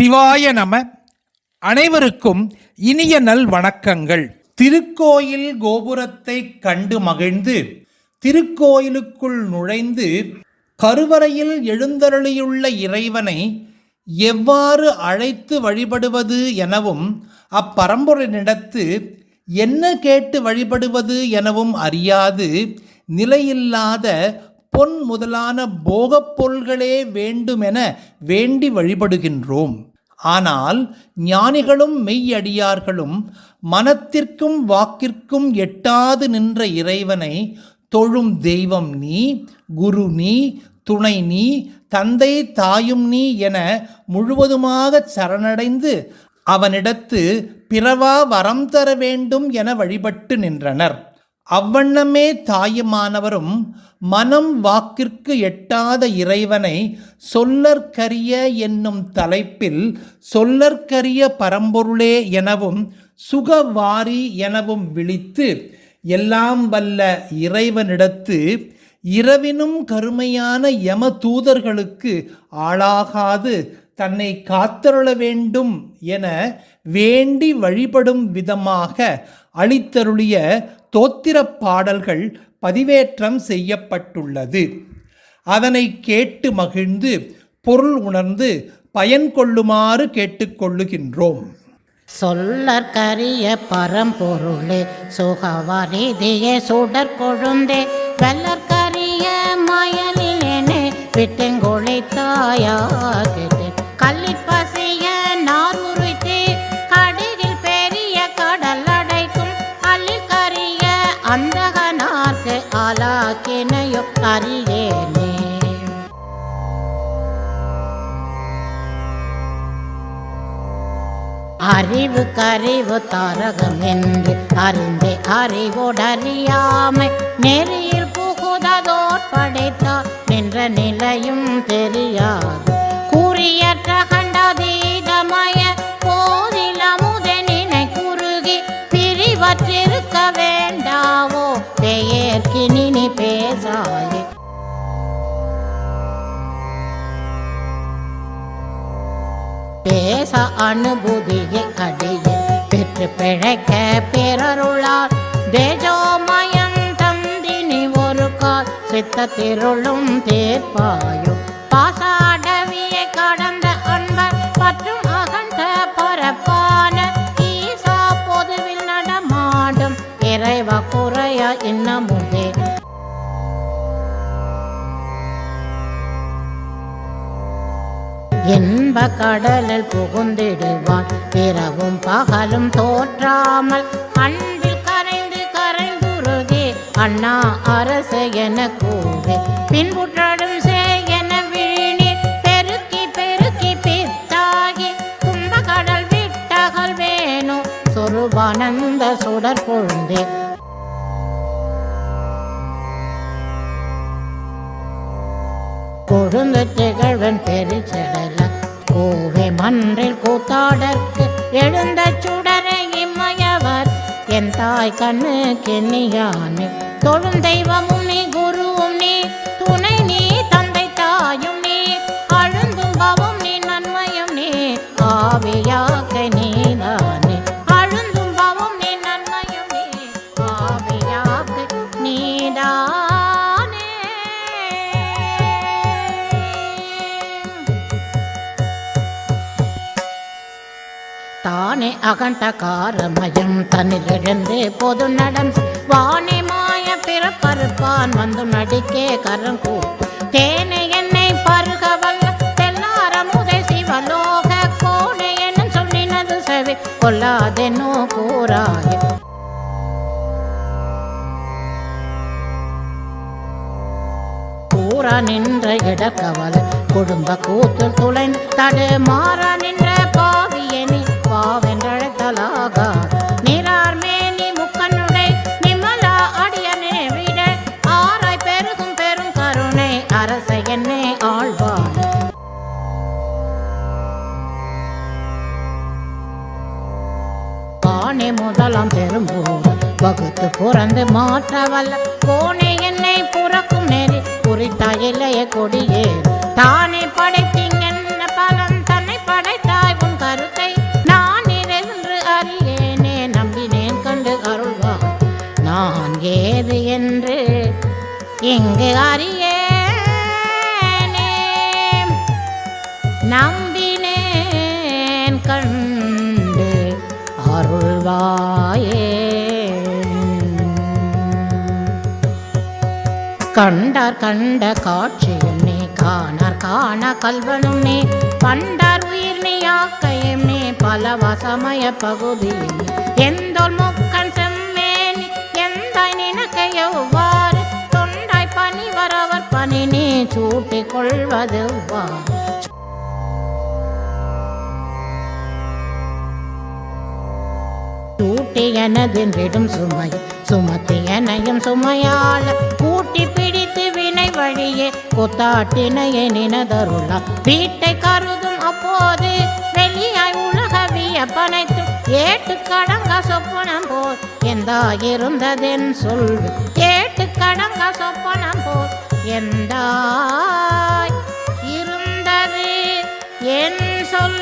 சிவாய நம. அனைவருக்கும் இனிய நல் வணக்கங்கள். திருக்கோயில் கோபுரத்தை கண்டு மகிழ்ந்து திருக்கோயிலுக்குள் நுழைந்து கருவறையில் எழுந்தருளியுள்ள இறைவனை எவ்வாறு அழைத்து வழிபடுவது எனவும் அப்பரம்பொருளினிடத்து என்ன கேட்டு வழிபடுவது எனவும் அறியாது நிலையில்லாத பொன் முதலான போகப் பொருள்களே வேண்டுமென வேண்டி வழிபடுகின்றோம். ஆனால் ஞானிகளும் மெய்யடியார்களும் மனத்திற்கும் வாக்கிற்கும் எட்டாது நின்ற இறைவனை தொழும் தெய்வம் நீ குரு நீ துணை நீ தந்தை தாயும் நீ என முழுவதுமாக சரணடைந்து அவனிடத்து பிறவா வரம் தர வேண்டும் என வழிபட்டு நின்றனர். அவ்வண்ணமே தாயுமானவரும் மனம் வாக்கிற்கு எட்டாத இறைவனை சொல்லற்கரிய என்னும் தலைப்பில் சொல்லற்கரிய பரம்பொருளே எனவும் சுகவாரி எனவும் விழித்து எல்லாம் வல்ல இறைவனிடத்து இரவினும் கருமையான யம தூதர்களுக்கு ஆளாகாது தன்னை காத்தருள வேண்டும் என வேண்டி வழிபடும் விதமாக அளித்தருளிய தோத்திரப் பாடல்கள் பதிவேற்றம் செய்யப்பட்டுள்ளது. அதனை கேட்டு மகிழ்ந்து பொருள் உணர்ந்து பயன் கொள்ளுமாறு கேட்டுக்கொள்ளுகின்றோம். சொல்லற்கரிய பரம்பொருளே சுகவரிதியே சுடர் கொழுந்தே. வெள்ளற்கரிய மயலினே விட்டெங்கொழித்தாயாகிட்டேன் தாயாக கரிய அந்தகனார்க்கு அறிவு கறிவு தாரகம் என்று அறிந்தே அறிவோடறியாமை நெறியில் புகுததோர் படைத்தார் நின்ற நிலையும் தெரியாது. கூறியற்ற கண்டதீதமய பெயர்க்கினி நீ பேசாயே பேச அனுபூதியை அடைய பெற்று பிழைக்க பிறருளார் தேஜோமயன் தந்தினி ஒரு கால் சித்த திருளும் தேர்ப்பாயும் பாச இன்ப கடலில் புகுந்திடுவான்? பிறவும் பகலும் தோற்றாமல் அன்பில் கரைந்து கரைந்துருகே அண்ணா அரசு என கூறு. பின்புற்றடும் என விழிநீர் பெருக்கி பெருக்கி பித்தாகி கும்பகடல் விட்டகல் வேணு சொருபானந்த சுடர் கொழுந்தே கொழுந்து திகழ்வன் கோவை மன்றில் கூத்தாடற்கு எழுந்த சுடரை இம்மையவர். என் தாய் கண்ணு கென்னியானே தொழும் தெய்வமும் நீ குருவும் நீ துணை நீ தந்தை தாயும் நீ அழுந்தும் பவம் நீ நன்மையும் நீ ஆவியாக தானே அகண்ட காரமயம் தன்னிலிருந்து பொது நடம் வாணி மாய பிறப்பறுப்பான். வந்து நடிக்கே கரம் கூட்டு. தேனை என்னை பருகவல்ல. தெல்லார தெல்லாரமுதை சிவலோக கோணை என்னும் சொல்லினது செவி. கொல்லாதென்னோ கூறாயே. கூறா நின்ற இடக்கவல. குடும்ப கூத்தில் துளைந்து தடுமாற நின்ற புகழாம் பெரும்போர் வகுத்து புறந்து மாற்றவல்ல கோணே என்னை புறக்கும் நெறி குறித்தாய் இளைய கொடியே தானே படைத்தீங்க என்ன பலம் தன்னை படைத்தாய் உன் கருத்தை. நான் என்று அறியேனே நம்பினேன் கண்டு அருள்வா நான் ஏது என்று இங்கு அறியேனே. நம் அருள்வாயே. கண்டார் கண்ட காட்சியும் நீ காணார் காண கல்வனும் நீ பண்டார் உயிர் நீ ஆக்கையும் நீ பலவ சமய பகுதியும் நீ எந்தோல் முக்கன் செம்மேனி எந்த நினக்க எவ்வாறு தொண்டாய் பணி வரவர் பணி நீ சூட்டிக் கொள்வது கூட்டியனதின் விடும் சுமை சுமத்தியனையும் சுமையால் கூட்டி பிடித்து வினை வழியே கொத்தாட்டினையே நினதருளா வீட்டை கருதும் அப்போது வெளியாய் உலக வியப்பனைத்தும் ஏட்டு கடங்க சொப்பனம் போல் எந்த இருந்ததென் சொல் ஏட்டு கடங்க சொப்பனம் போல் எந்த இருந்தது என் சொல்